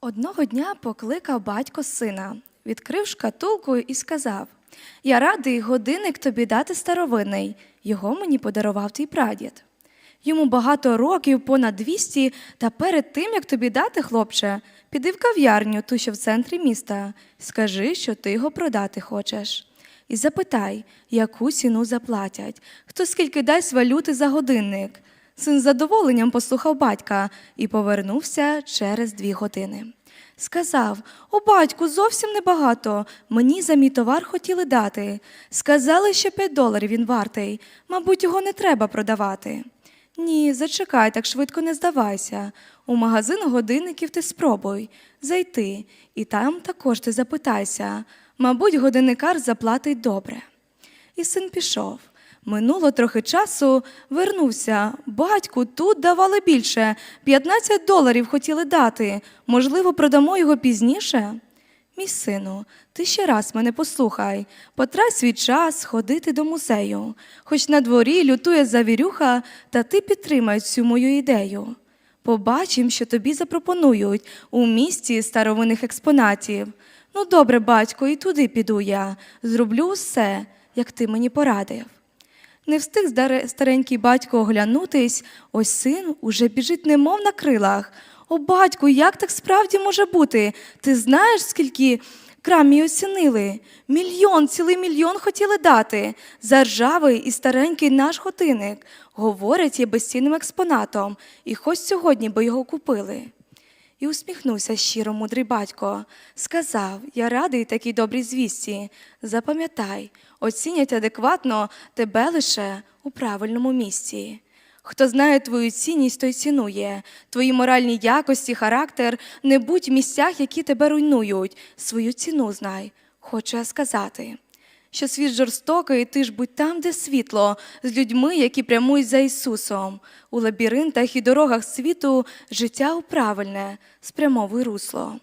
Одного дня покликав батько сина, відкрив шкатулку і сказав: Я радий годинник тобі дати старовинний. Його мені подарував твій прадід. Йому багато років, понад 200, та перед тим, як тобі дати, хлопче, піди в кав'ярню, ту, що в центрі міста, скажи, що ти його продати хочеш. І запитай, яку ціну заплатять, хто скільки дасть валюти за годинник. Син з задоволенням послухав батька і повернувся через дві години. Сказав: О, батьку, зовсім небагато. Мені за мій товар хотіли дати. Сказали, що 5 доларів він вартий. Мабуть, його не треба продавати. Ні, зачекай, так швидко не здавайся. У магазин годинників ти спробуй зайти, і там також ти запитайся. Мабуть, годинникар заплатить добре. І син пішов. Минуло трохи часу, вернувся. Батьку, тут давали більше. 15 доларів хотіли дати. Можливо, продамо його пізніше? Мій сину, ти ще раз мене послухай. Потрать свій час ходити до музею. Хоч на дворі лютує завірюха, та ти підтримай цю мою ідею. Побачим, що тобі запропонують у місті старовинних експонатів. Ну, добре, батько, і туди піду я. Зроблю все, як ти мені порадив. Не встиг старенький батько оглянутись, ось син уже біжить немов на крилах. О, батьку, як так справді може бути? Ти знаєш, скільки крам мій оцінили? Мільйон, цілий мільйон хотіли дати. За ржавий і старенький наш годинник. Говорять, є безцінним експонатом, і хоч сьогодні би його купили. І усміхнувся щиро мудрий батько. Сказав: Я радий такій добрій звісті. Запам'ятай, оцінять адекватно тебе лише у правильному місці. Хто знає твою цінність, той цінує. Твої моральні якості, характер не будь в місцях, які тебе руйнують. Свою ціну знай, хочу я сказати. Що світ жорстокий, ти ж будь там, де світло, з людьми, які прямують за Ісусом. У лабіринтах і дорогах світу життя управильне, спрямовуй русло.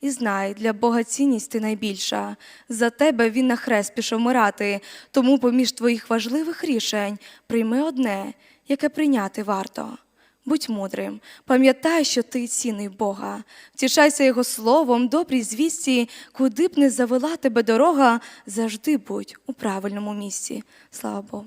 І знай, для Бога цінність ти найбільша. За тебе він на хрест пішов мирати, тому поміж твоїх важливих рішень прийми одне, яке прийняти варто. Будь мудрим, пам'ятай, що ти цінний Бога. Втішайся Його словом, добрій звісті, куди б не завела тебе дорога, завжди будь у правильному місці. Слава Богу.